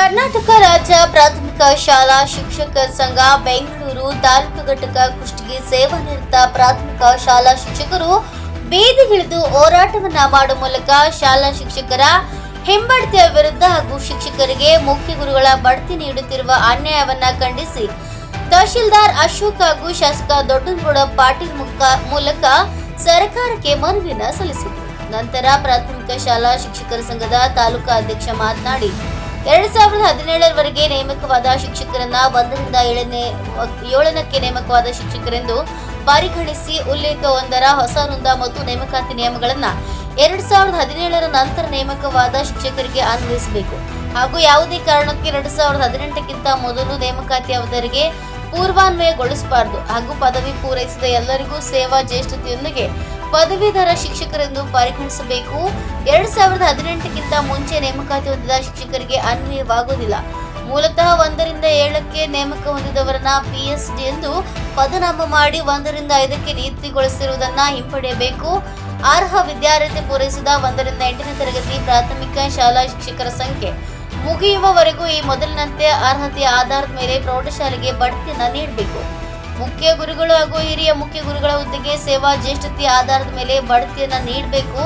ಕರ್ನಾಟಕ ರಾಜ್ಯ ಪ್ರಾಥಮಿಕ ಶಾಲಾ ಶಿಕ್ಷಕ ಸಂಘ ಬೆಂಗಳೂರು ತಾಲೂಕು ಘಟಕ ಕುಷ್ಟಗಿ ಸೇವಾನಿರತ ಪ್ರಾಥಮಿಕ ಶಾಲಾ ಶಿಕ್ಷಕರು ಬೀದಿಗಿಳಿದು ಹೋರಾಟವನ್ನ ಮಾಡುವ ಮೂಲಕ ಶಾಲಾ ಶಿಕ್ಷಕರ ಹಿಂಬಡ್ತಿಯ ವಿರುದ್ಧ ಹಾಗೂ ಶಿಕ್ಷಕರಿಗೆ ಮುಖ್ಯ ಗುರುಗಳ ಬಡ್ತಿ ನೀಡುತ್ತಿರುವ ಅನ್ಯಾಯವನ್ನ ಖಂಡಿಸಿ. ತಹಶೀಲ್ದಾರ್ ಅಶೋಕ್ ಹಾಗೂ ಶಾಸಕ ದೊಡ್ಡನಗೌಡ ಪಾಟೀಲ್ ಮೂಲಕ ಸರ್ಕಾರಕ್ಕೆ ಮನವಿಯನ್ನ ಸಲ್ಲಿಸಿದರು. ನಂತರ ಪ್ರಾಥಮಿಕ ಶಾಲಾ ಶಿಕ್ಷಕರ ಸಂಘದ ತಾಲೂಕಾ ಅಧ್ಯಕ್ಷ ಮಾತನಾಡಿ ಎರಡ್ ಸಾವಿರದ ಹದಿನೇಳರವರೆಗೆ ನೇಮಕವಾದ ಶಿಕ್ಷಕರನ್ನ ಒಂದರಿಂದ ಏಳನೇ, ಏಳನಕ್ಕೆ ನೇಮಕವಾದ ಶಿಕ್ಷಕರೆಂದು ಪರಿಗಣಿಸಿ ಉಲ್ಲೇಖ ಒಂದರ ಹೊಸ ನೊಂದ ಮತ್ತು ನೇಮಕಾತಿ ನಿಯಮಗಳನ್ನ ಎರಡ್ ಸಾವಿರದ ಹದಿನೇಳರ ನಂತರ ನೇಮಕವಾದ ಶಿಕ್ಷಕರಿಗೆ ಅನ್ವಯಿಸಬೇಕು. ಹಾಗೂ ಯಾವುದೇ ಕಾರಣಕ್ಕೆ ಎರಡ್ ಸಾವಿರದ ಹದಿನೆಂಟಕ್ಕಿಂತ ಮೊದಲು ನೇಮಕಾತಿ ಅವಧಿಗೆ ಪೂರ್ವಾನ್ವಯಗೊಳಿಸಬಾರದು. ಹಾಗೂ ಪದವಿ ಪೂರೈಸಿದ ಎಲ್ಲರಿಗೂ ಸೇವಾ ಜ್ಯೇಷ್ಠತೆಯೊಂದಿಗೆ ಪದವೀಧರ ಶಿಕ್ಷಕರೆಂದು ಪರಿಗಣಿಸಬೇಕು. ಎರಡ್ ಸಾವಿರದ ಹದಿನೆಂಟಕ್ಕಿಂತ ಮುಂಚೆ ನೇಮಕಾತಿ ಹೊಂದಿದ ಶಿಕ್ಷಕರಿಗೆ ಅನ್ವಯವಾಗುವುದಿಲ್ಲ. ಮೂಲತಃ ಒಂದರಿಂದ ಏಳಕ್ಕೆ ನೇಮಕ ಹೊಂದಿದವರನ್ನ ಪಿಎಸ್ಡಿ ಎಂದು ಪದನಾಮ ಮಾಡಿ ಒಂದರಿಂದ ಐದಕ್ಕೆ ನಿಯುಕ್ತಿಗೊಳಿಸಿರುವುದನ್ನ ಹಿಂಪಡೆಯಬೇಕು. ಅರ್ಹ ವಿದ್ಯಾರ್ಥಿ ಪೂರೈಸಿದ ಒಂದರಿಂದ ಎಂಟನೇ ತರಗತಿ ಪ್ರಾಥಮಿಕ ಶಾಲಾ ಶಿಕ್ಷಕರ ಸಂಖ್ಯೆ ಮುಗಿಯುವವರೆಗೂ ಈ ಮೊದಲಿನಂತೆ ಅರ್ಹತೆಯ ಆಧಾರದ ಮೇಲೆ ಪ್ರೌಢಶಾಲೆಗೆ ಬಡ್ತಿಯನ್ನು ನೀಡಬೇಕು. ಮುಖ್ಯ ಗುರುಗಳು ಹಾಗೂ ಹಿರಿಯ ಮುಖ್ಯ ಗುರುಗಳ ಹುದ್ದೆಗೆ ಸೇವಾ ಜ್ಯೇಷ್ಠತೆಯ ಆಧಾರದ ಮೇಲೆ ಬಡ್ತಿಯನ್ನ ನೀಡಬೇಕು.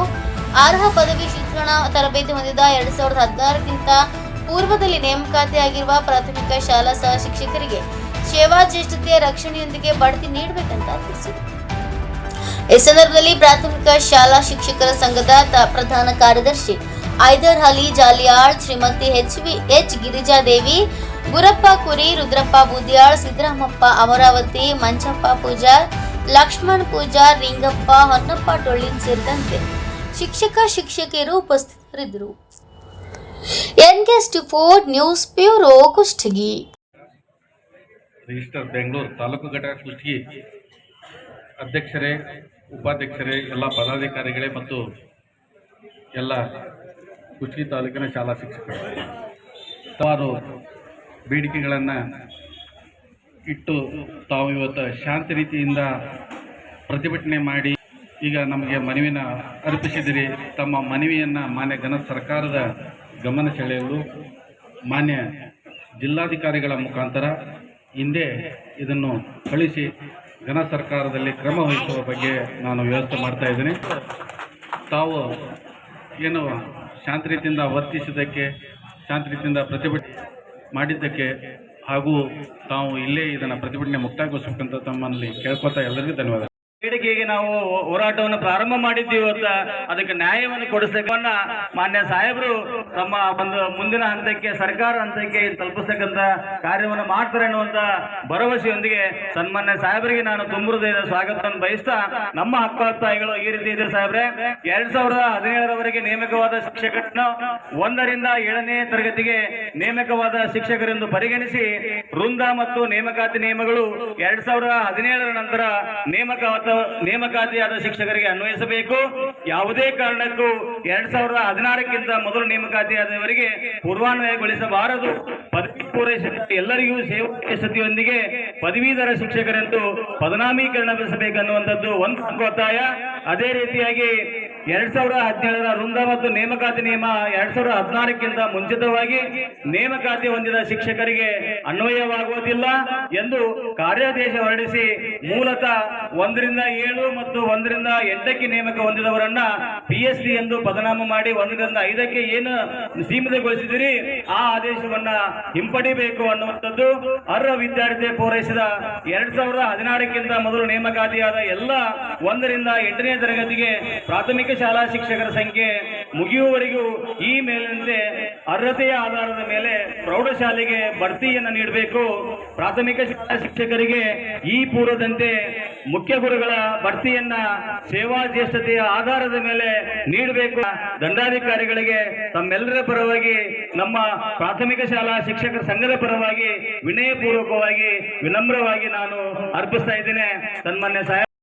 ಅರ್ಹ ಪದವಿ ಶಿಕ್ಷಣ ತರಬೇತಿ ಹೊಂದಿದ ಎರಡ್ ಸಾವಿರದ ಹದಿನಾರಕ್ಕಿಂತ ಪೂರ್ವದಲ್ಲಿ ನೇಮಕಾತಿ ಆಗಿರುವ ಪ್ರಾಥಮಿಕ ಶಾಲಾ ಸಹ ಶಿಕ್ಷಕರಿಗೆ ಸೇವಾ ಜ್ಯೇಷ್ಠತೆಯ ರಕ್ಷಣೆಯೊಂದಿಗೆ ಬಡ್ತಿ ನೀಡಬೇಕಂತ ತಿಳಿಸಿದರು ಈ ಸಂದರ್ಭದಲ್ಲಿ ಪ್ರಾಥಮಿಕ ಶಾಲಾ ಶಿಕ್ಷಕರ ಸಂಘದ ಪ್ರಧಾನ ಕಾರ್ಯದರ್ಶಿ Haidar Ali Jaliyal, Shrimati H V, H Girijadevi, Gurappa Kuri, Rudrappa Budyal, Siddaramappa Amaravati, ಮಂಚಪ್ಪ Pujar Lakshman Pujar ರಿಂಗಪ್ಪ, Honnappa ಟೊಳ್ಳಿನ್ ಸೇರಿದಂತೆ ಶಿಕ್ಷಕ, ಶಿಕ್ಷಕಿಯರು ಉಪಸ್ಥಿತರಿದ್ದರು. ಎನ್ಗೆಸ್ಟ್ four news bureau Kushtagi. Register Bengaluru taluk ಘಟಕ ಕುಷ್ಟಗಿ ಅಧ್ಯಕ್ಷರೇ, ಉಪಾಧ್ಯಕ್ಷರೇ, ಎಲ್ಲ ಪದಾಧಿಕಾರಿಗಳೇ ಮತ್ತು ಎಲ್ಲ ಕುಷ್ಟಗಿ ತಾಲೂಕಿನ ಶಾಲಾ ಶಿಕ್ಷಕರು. ಹಲವಾರು ಬೇಡಿಕೆಗಳನ್ನು ಇಟ್ಟು ತಾವು ಇವತ್ತು ಶಾಂತ ರೀತಿಯಿಂದ ಪ್ರತಿಭಟನೆ ಮಾಡಿ ಈಗ ನಮಗೆ ಮನವಿನ ಅರ್ಪಿಸಿದಿರಿ. ತಮ್ಮ ಮನವಿಯನ್ನು ಮಾನ್ಯ ಘನ ಸರ್ಕಾರದ ಗಮನ ಸೆಳೆಯಲು ಮಾನ್ಯ ಜಿಲ್ಲಾಧಿಕಾರಿಗಳ ಮುಖಾಂತರ ಹಿಂದೆ ಇದನ್ನು ಕಳಿಸಿ ಘನ ಸರ್ಕಾರದಲ್ಲಿ ಕ್ರಮ ವಹಿಸುವ ಬಗ್ಗೆ ನಾನು ವ್ಯವಸ್ಥೆ ಮಾಡ್ತಾ ಇದ್ದೀನಿ. ತಾವು ಏನು ಶಾಂತ ರೀತಿಯಿಂದ ವರ್ತಿಸಿದ್ದಕ್ಕೆ ಶಾಂತ ರೀತಿಯಿಂದ ಪ್ರತಿಭಟನೆ ಮಾಡಿದ್ದಕ್ಕೆ ಹಾಗೂ ತಾವು ಇಲ್ಲೇ ಇದನ್ನು ಪ್ರತಿಭಟನೆ ಮುಕ್ತಾಯಗೊಳಿಸಬೇಕಂತ ತಮ್ಮಲ್ಲಿ ಕೇಳ್ಕೊತಾ ಎಲ್ಲರಿಗೂ ಧನ್ಯವಾದ ಬೇಡಿಕೆಗೆ ನಾವು ಹೋರಾಟವನ್ನು ಪ್ರಾರಂಭ ಮಾಡಿದ್ದೀವಿ ಅಂತ ಅದಕ್ಕೆ ನ್ಯಾಯವನ್ನು ಕೊಡಿಸಬೇಕನ್ನ ಮಾನ್ಯ ಸಾಹೇಬರು ತಮ್ಮ ಒಂದು ಮುಂದಿನ ಹಂತಕ್ಕೆ, ಸರ್ಕಾರ ಹಂತಕ್ಕೆ ತಲುಪಿಸ್ತಕ್ಕಂಥ ಕಾರ್ಯವನ್ನು ಮಾಡ್ತಾರೆ ಅನ್ನುವಂತ ಭರವಸೆಯೊಂದಿಗೆ ಸನ್ಮಾನ್ಯ ಸಾಹೇಬರಿಗೆ ನಾನು ತುಂಬುದ ಸ್ವಾಗತವನ್ನು ಬಯಸ್ತಾ ನಮ್ಮ ಹಕ್ಕೊತ್ತಾಯಿಗಳು ಈ ರೀತಿ ಇದೆ ಸಾಹೇಬ್ರೆ. ಎರಡ್ ಸಾವಿರದ ಹದಿನೇಳರವರೆಗೆ ನೇಮಕವಾದ ಶಿಕ್ಷಕರನ್ನು ಒಂದರಿಂದ ಏಳನೇ ತರಗತಿಗೆ ನೇಮಕವಾದ ಶಿಕ್ಷಕರೆಂದು ಪರಿಗಣಿಸಿ ವೃಂದ ಮತ್ತು ನೇಮಕಾತಿ ನಿಯಮಗಳು ಎರಡ್ ಸಾವಿರದ ಹದಿನೇಳರ ನಂತರ ನೇಮಕಾತ ನೇಮಕಾತಿಯಾದ ಶಿಕ್ಷಕರಿಗೆ ಅನ್ವಯಿಸಬೇಕು. ಯಾವುದೇ ಕಾರಣಕ್ಕೂ ಎರಡ್ ಸಾವಿರದ ಹದಿನಾರಕ್ಕಿಂತ ಮೊದಲು ನೇಮಕಾತಿಯಾದವರಿಗೆ ಪೂರ್ವಾನ್ವಯಗೊಳಿಸಬಾರದು. ಪದವಿ ಪೂರೈಸಿದ ಎಲ್ಲರಿಗೂ ಸೇವಾಯೊಂದಿಗೆ ಪದವೀಧರ ಶಿಕ್ಷಕರೆಂದು ಪದನಾಮೀಕರಣಗೊಳಿಸಬೇಕನ್ನುವಂಥದ್ದು ಒಂದು ಒತ್ತಾಯ ಅದೇ ರೀತಿಯಾಗಿ ಎರಡ್ ಸಾವಿರದ ಹದಿನೇಳರ ವೃಂದ ಮತ್ತು ನೇಮಕಾತಿ ನಿಯಮ ಎರಡ್ ಸಾವಿರದ ಹದಿನಾರಕ್ಕಿಂತ ಮುಂಚಿತವಾಗಿ ನೇಮಕಾತಿ ಹೊಂದಿದ ಶಿಕ್ಷಕರಿಗೆ ಅನ್ವಯವಾಗುವುದಿಲ್ಲ ಎಂದು ಕಾರ್ಯಾದೇಶ ಹೊರಡಿಸಿ ಮೂಲತಃ ಒಂದರಿಂದ ಏಳು ಮತ್ತು ಒಂದರಿಂದ ಎಂಟಕ್ಕೆ ನೇಮಕ ಹೊಂದಿದವರನ್ನ ಪಿ ಡಿ ಎಂದು ಪದನಾಮ ಮಾಡಿ ಒಂದರಿಂದ ಐದಕ್ಕೆ ಏನು ಸೀಮಿತಗೊಳಿಸಿದಿರಿ, ಆ ಆದೇಶವನ್ನ ಹಿಂಪಡಿಬೇಕು ಅನ್ನುವಂಥದ್ದು ಅರ್ಹ ವಿದ್ಯಾರ್ಥಿ ಪೂರೈಸಿದ ಎರಡ್ ಸಾವಿರದ ಹದಿನಾರಕ್ಕಿಂತ ಮೊದಲು ನೇಮಕಾತಿಯಾದ ಎಲ್ಲ ಒಂದರಿಂದ ಎಂಟನೇ ತರಗತಿಗೆ ಪ್ರಾಥಮಿಕ ಶಾಲಾ ಶಿಕ್ಷಕರ ಸಂಖ್ಯೆ ಮುಗಿಯುವವರೆಗೂ ಈ ಮೇಲಿನಂತೆ ಅರ್ಹತೆಯ ಆಧಾರದ ಮೇಲೆ ಪ್ರೌಢಶಾಲೆಗೆ ಬಡ್ತಿಯನ್ನು ನೀಡಬೇಕು. ಪ್ರಾಥಮಿಕ ಶಾಲಾ ಶಿಕ್ಷಕರಿಗೆ ಈ ಪೂರ್ವದಂತೆ ಮುಖ್ಯ ಗುರುಗಳ ಬಡ್ತಿಯನ್ನ ಸೇವಾ ಜ್ಯೇಷ್ಠತೆಯ ಆಧಾರದ ಮೇಲೆ ನೀಡಬೇಕು. ದಂಡಾಧಿಕಾರಿಗಳಿಗೆ ತಮ್ಮೆಲ್ಲರ ಪರವಾಗಿ, ನಮ್ಮ ಪ್ರಾಥಮಿಕ ಶಾಲಾ ಶಿಕ್ಷಕರ ಸಂಘದ ಪರವಾಗಿ ವಿನಯಪೂರ್ವಕವಾಗಿ, ವಿನಮ್ರವಾಗಿ ನಾನು ಅರ್ಪಿಸ್ತಾ ಇದ್ದೇನೆ. ಸನ್ಮಾನ್ಯ ಸಾಹೇಬ್